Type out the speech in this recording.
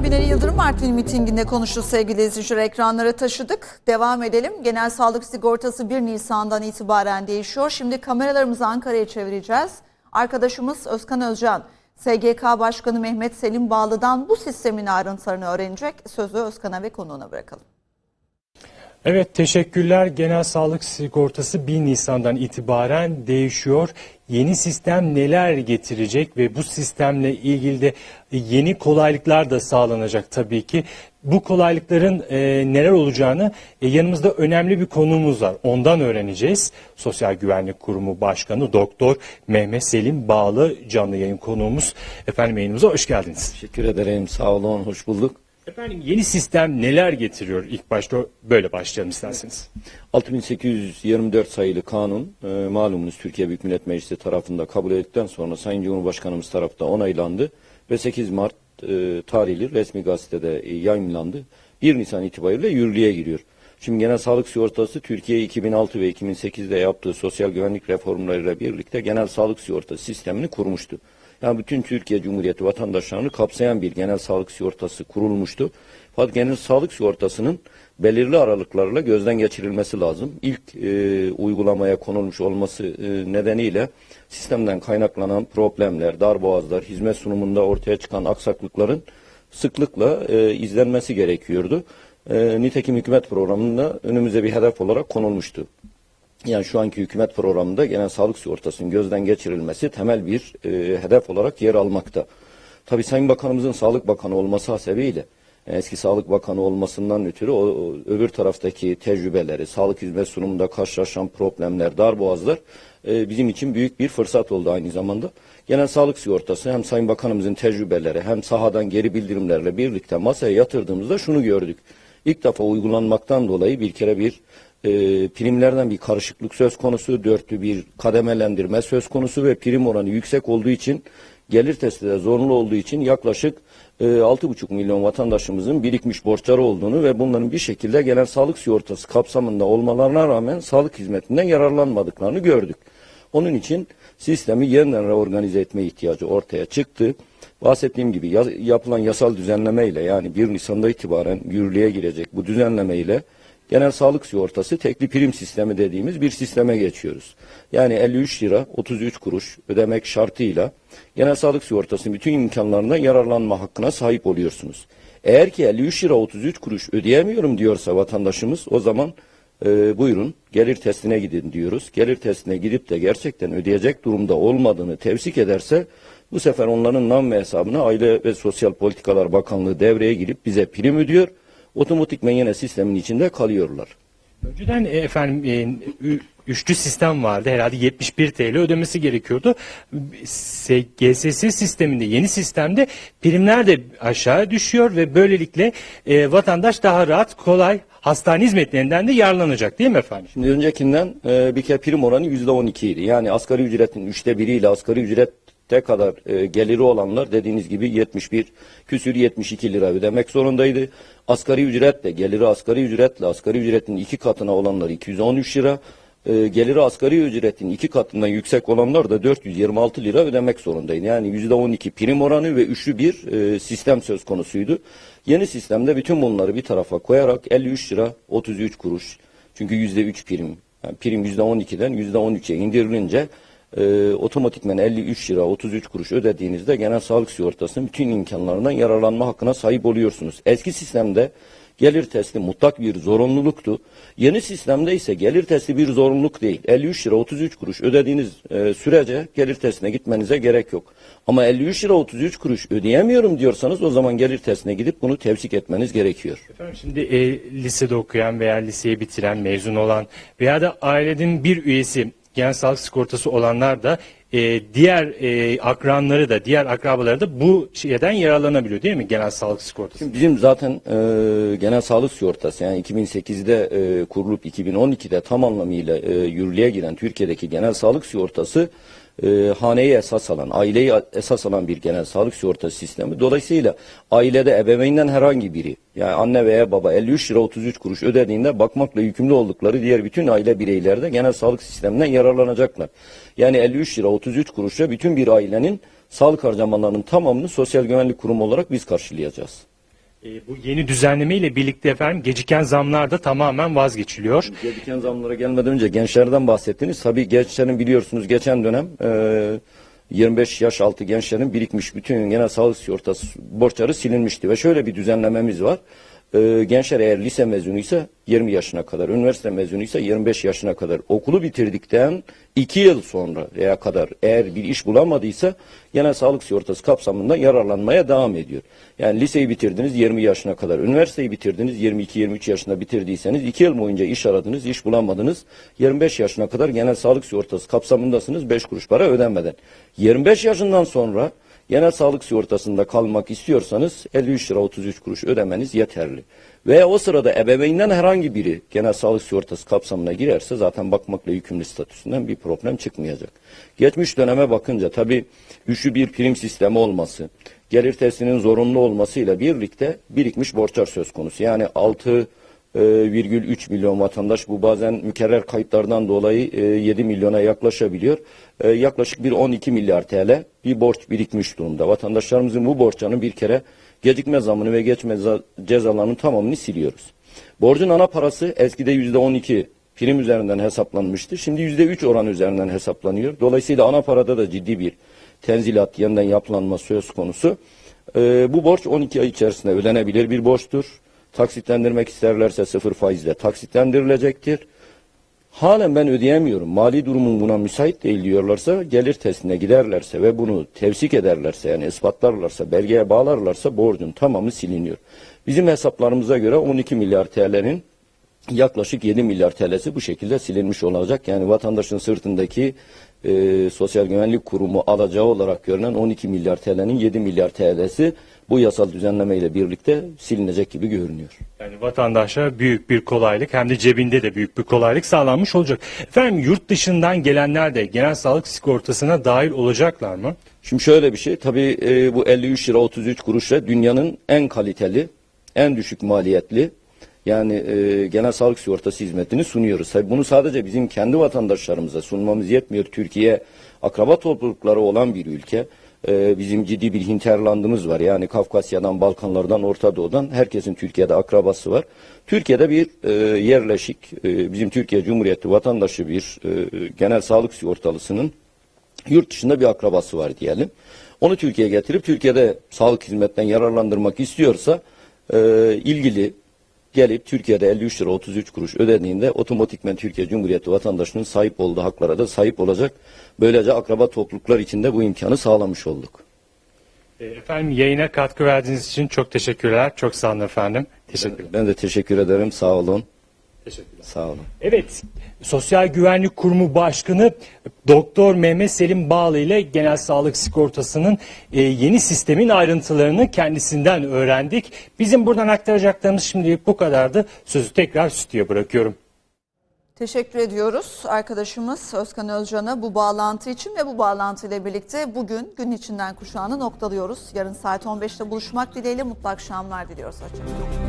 Binali Yıldırım Artvin mitinginde konuştu sevgili izleyiciler ekranlara taşıdık. Devam edelim. Genel sağlık sigortası 1 Nisan'dan itibaren değişiyor. Şimdi kameralarımızı Ankara'ya çevireceğiz. Arkadaşımız Özkan Özcan, SGK Başkanı Mehmet Selim Bağlı'dan bu sistemin ayrıntılarını öğrenecek. Sözü Özkan'a ve konuğuna bırakalım. Evet teşekkürler. Genel sağlık sigortası 1 Nisan'dan itibaren değişiyor. Yeni sistem neler getirecek ve bu sistemle ilgili de yeni kolaylıklar da sağlanacak tabii ki. Bu kolaylıkların e, neler olacağını e, yanımızda önemli bir konuğumuz var. Ondan öğreneceğiz. Sosyal Güvenlik Kurumu Başkanı Doktor Mehmet Selim Bağlı canlı yayın konuğumuz. Efendim yayınımıza hoş geldiniz. Teşekkür ederim. Sağ olun. Hoş bulduk. Efendim yeni sistem neler getiriyor? İlk başta böyle başlayalım isterseniz. 6824 sayılı kanun e, malumunuz Türkiye Büyük Millet Meclisi tarafında kabul edildikten sonra Sayın Cumhurbaşkanımız tarafından onaylandı ve 8 Mart e, tarihli resmi gazetede e, yayınlandı. 1 Nisan itibariyle yürürlüğe giriyor. Şimdi genel sağlık sigortası Türkiye 2006 ve 2008'de yaptığı sosyal güvenlik reformlarıyla birlikte genel sağlık sigortası sistemini kurmuştu. Yani bütün Türkiye Cumhuriyeti vatandaşlarını kapsayan bir genel sağlık sigortası kurulmuştu. Fakat genel sağlık sigortasının belirli aralıklarla gözden geçirilmesi lazım. İlk e, uygulamaya konulmuş olması e, nedeniyle sistemden kaynaklanan problemler, darboğazlar, hizmet sunumunda ortaya çıkan aksaklıkların sıklıkla e, izlenmesi gerekiyordu. E, nitekim hükümet programında önümüze bir hedef olarak konulmuştu. Yani şu anki hükümet programında genel sağlık sigortasının gözden geçirilmesi temel bir e, hedef olarak yer almakta. Tabii Sayın Bakanımızın Sağlık Bakanı olması hasebiyle e, eski Sağlık Bakanı olmasından ötürü o, o öbür taraftaki tecrübeleri, sağlık hizmet sunumunda karşılaşan problemler, darboğazlar e, bizim için büyük bir fırsat oldu aynı zamanda. Genel sağlık sigortası hem Sayın Bakanımızın tecrübeleri hem sahadan geri bildirimlerle birlikte masaya yatırdığımızda şunu gördük. İlk defa uygulanmaktan dolayı bir kere bir e, primlerden bir karışıklık söz konusu, dörtlü bir kademelendirme söz konusu ve prim oranı yüksek olduğu için gelir testi de zorunlu olduğu için yaklaşık e, 6,5 milyon vatandaşımızın birikmiş borçları olduğunu ve bunların bir şekilde genel sağlık sigortası kapsamında olmalarına rağmen sağlık hizmetinden yararlanmadıklarını gördük. Onun için sistemi yeniden reorganize etme ihtiyacı ortaya çıktı. Bahsettiğim gibi ya- yapılan yasal düzenleme ile yani 1 Nisan'da itibaren yürürlüğe girecek bu düzenleme ile genel sağlık sigortası tekli prim sistemi dediğimiz bir sisteme geçiyoruz. Yani 53 lira 33 kuruş ödemek şartıyla genel sağlık sigortasının bütün imkanlarından yararlanma hakkına sahip oluyorsunuz. Eğer ki 53 lira 33 kuruş ödeyemiyorum diyorsa vatandaşımız o zaman e, buyurun gelir testine gidin diyoruz. Gelir testine gidip de gerçekten ödeyecek durumda olmadığını tevsik ederse bu sefer onların nam ve hesabına Aile ve Sosyal Politikalar Bakanlığı devreye girip bize prim ödüyor. Otomatikmen yine sistemin içinde kalıyorlar. Önceden e, efendim e, üçlü sistem vardı. Herhalde 71 TL ödemesi gerekiyordu. GSS sisteminde, yeni sistemde primler de aşağı düşüyor ve böylelikle e, vatandaş daha rahat, kolay hastane hizmetlerinden de yararlanacak değil mi efendim? Şimdi öncekinden e, bir kere prim oranı yüzde on idi. Yani asgari ücretin üçte biriyle asgari ücrette kadar e, geliri olanlar dediğiniz gibi 71 küsür 72 lira ödemek zorundaydı. Asgari ücretle geliri asgari ücretle asgari ücretin iki katına olanlar 213 lira. E, geliri asgari ücretin iki katından yüksek olanlar da 426 lira ödemek zorundaydı. Yani yüzde 12 prim oranı ve üçlü bir e, sistem söz konusuydu. Yeni sistemde bütün bunları bir tarafa koyarak 53 lira 33 kuruş çünkü yüzde üç prim. Yani prim yüzde on ikiden yüzde on üçe indirilince e, otomatikmen 53 lira 33 kuruş ödediğinizde genel sağlık sigortasının bütün imkanlarından yararlanma hakkına sahip oluyorsunuz. Eski sistemde gelir testi mutlak bir zorunluluktu. Yeni sistemde ise gelir testi bir zorunluluk değil. 53 lira 33 kuruş ödediğiniz e, sürece gelir testine gitmenize gerek yok. Ama 53 lira 33 kuruş ödeyemiyorum diyorsanız o zaman gelir testine gidip bunu tevsik etmeniz gerekiyor. Efendim şimdi e, lisede okuyan veya liseyi bitiren, mezun olan veya da ailenin bir üyesi genel sağlık sigortası olanlar da e, diğer e, akranları da diğer akrabaları da bu şeyden yararlanabiliyor değil mi genel sağlık sigortası? Bizim zaten e, genel sağlık sigortası yani 2008'de e, kurulup 2012'de tam anlamıyla e, yürürlüğe giren Türkiye'deki genel sağlık sigortası e, haneyi esas alan, aileyi esas alan bir genel sağlık sigortası sistemi. Dolayısıyla ailede ebeveynden herhangi biri yani anne veya baba 53 lira 33 kuruş ödediğinde bakmakla yükümlü oldukları diğer bütün aile bireyleri de genel sağlık sisteminden yararlanacaklar. Yani 53 lira 33 kuruşla bütün bir ailenin sağlık harcamalarının tamamını Sosyal Güvenlik Kurumu olarak biz karşılayacağız. E, bu yeni düzenleme ile birlikte efendim geciken zamlar da tamamen vazgeçiliyor. Geciken zamlara gelmeden önce gençlerden bahsettiniz. Tabii gençlerin biliyorsunuz geçen dönem e, 25 yaş altı gençlerin birikmiş bütün genel sağlık sigortası borçları silinmişti. Ve şöyle bir düzenlememiz var. E, gençler eğer lise mezunuysa 20 yaşına kadar, üniversite mezunuysa 25 yaşına kadar okulu bitirdikten 2 yıl sonra veya kadar eğer bir iş bulamadıysa genel sağlık sigortası kapsamında yararlanmaya devam ediyor. Yani liseyi bitirdiniz 20 yaşına kadar, üniversiteyi bitirdiniz 22-23 yaşında bitirdiyseniz 2 yıl boyunca iş aradınız, iş bulamadınız. 25 yaşına kadar genel sağlık sigortası kapsamındasınız 5 kuruş para ödenmeden. 25 yaşından sonra genel sağlık sigortasında kalmak istiyorsanız 53 lira 33 kuruş ödemeniz yeterli. Veya o sırada ebeveynden herhangi biri genel sağlık sigortası kapsamına girerse zaten bakmakla yükümlü statüsünden bir problem çıkmayacak. Geçmiş döneme bakınca tabii üçlü bir prim sistemi olması, gelir testinin zorunlu olmasıyla birlikte birikmiş borçlar söz konusu. Yani 6 1,3 milyon vatandaş bu bazen mükerrer kayıtlardan dolayı e, 7 milyona yaklaşabiliyor. E, Yaklaşık bir 12 milyar TL bir borç birikmiş durumda. Vatandaşlarımızın bu borçlarını bir kere gecikme zamını ve geçme za- cezalarının tamamını siliyoruz. Borcun ana parası eskide %12 prim üzerinden hesaplanmıştı. Şimdi %3 oran üzerinden hesaplanıyor. Dolayısıyla ana parada da ciddi bir tenzilat yeniden yapılanma söz konusu. E, bu borç 12 ay içerisinde ödenebilir bir borçtur. Taksitlendirmek isterlerse sıfır faizle taksitlendirilecektir. Halen ben ödeyemiyorum. Mali durumum buna müsait değil diyorlarsa gelir testine giderlerse ve bunu tevsik ederlerse yani ispatlarlarsa belgeye bağlarlarsa borcun tamamı siliniyor. Bizim hesaplarımıza göre 12 milyar TL'nin yaklaşık 7 milyar TL'si bu şekilde silinmiş olacak. Yani vatandaşın sırtındaki e, Sosyal Güvenlik Kurumu alacağı olarak görünen 12 milyar TL'nin 7 milyar TL'si bu yasal düzenleme ile birlikte silinecek gibi görünüyor. Yani vatandaşa büyük bir kolaylık hem de cebinde de büyük bir kolaylık sağlanmış olacak. Efendim yurt dışından gelenler de genel sağlık sigortasına dahil olacaklar mı? Şimdi şöyle bir şey tabii e, bu 53 lira 33 kuruşla dünyanın en kaliteli, en düşük maliyetli yani e, genel sağlık sigortası hizmetini sunuyoruz. Tabii bunu sadece bizim kendi vatandaşlarımıza sunmamız yetmiyor. Türkiye akraba toplulukları olan bir ülke. E, bizim ciddi bir hinterlandımız var. Yani Kafkasya'dan, Balkanlardan, Orta Doğu'dan herkesin Türkiye'de akrabası var. Türkiye'de bir e, yerleşik, e, bizim Türkiye Cumhuriyeti vatandaşı bir e, genel sağlık sigortalısının yurt dışında bir akrabası var diyelim. Onu Türkiye'ye getirip Türkiye'de sağlık hizmetten yararlandırmak istiyorsa e, ilgili gelip Türkiye'de 53 lira 33 kuruş ödediğinde otomatikmen Türkiye Cumhuriyeti vatandaşının sahip olduğu haklara da sahip olacak. Böylece akraba topluluklar içinde bu imkanı sağlamış olduk. E, Efendim yayına katkı verdiğiniz için çok teşekkürler. Çok sağ olun efendim. Teşekkürler. Ben de teşekkür ederim. Sağ olun. Teşekkürler. Sağ olun. Evet, Sosyal Güvenlik Kurumu Başkanı Doktor Mehmet Selim Bağlı ile Genel Sağlık Sigortası'nın e, yeni sistemin ayrıntılarını kendisinden öğrendik. Bizim buradan aktaracaklarımız şimdilik bu kadardı. Sözü tekrar stüdyoya bırakıyorum. Teşekkür ediyoruz arkadaşımız Özkan Özcan'a bu bağlantı için ve bu bağlantıyla birlikte bugün gün içinden kuşağını noktalıyoruz. Yarın saat 15'te buluşmak dileğiyle mutlu akşamlar diliyoruz. Hoşçakalın.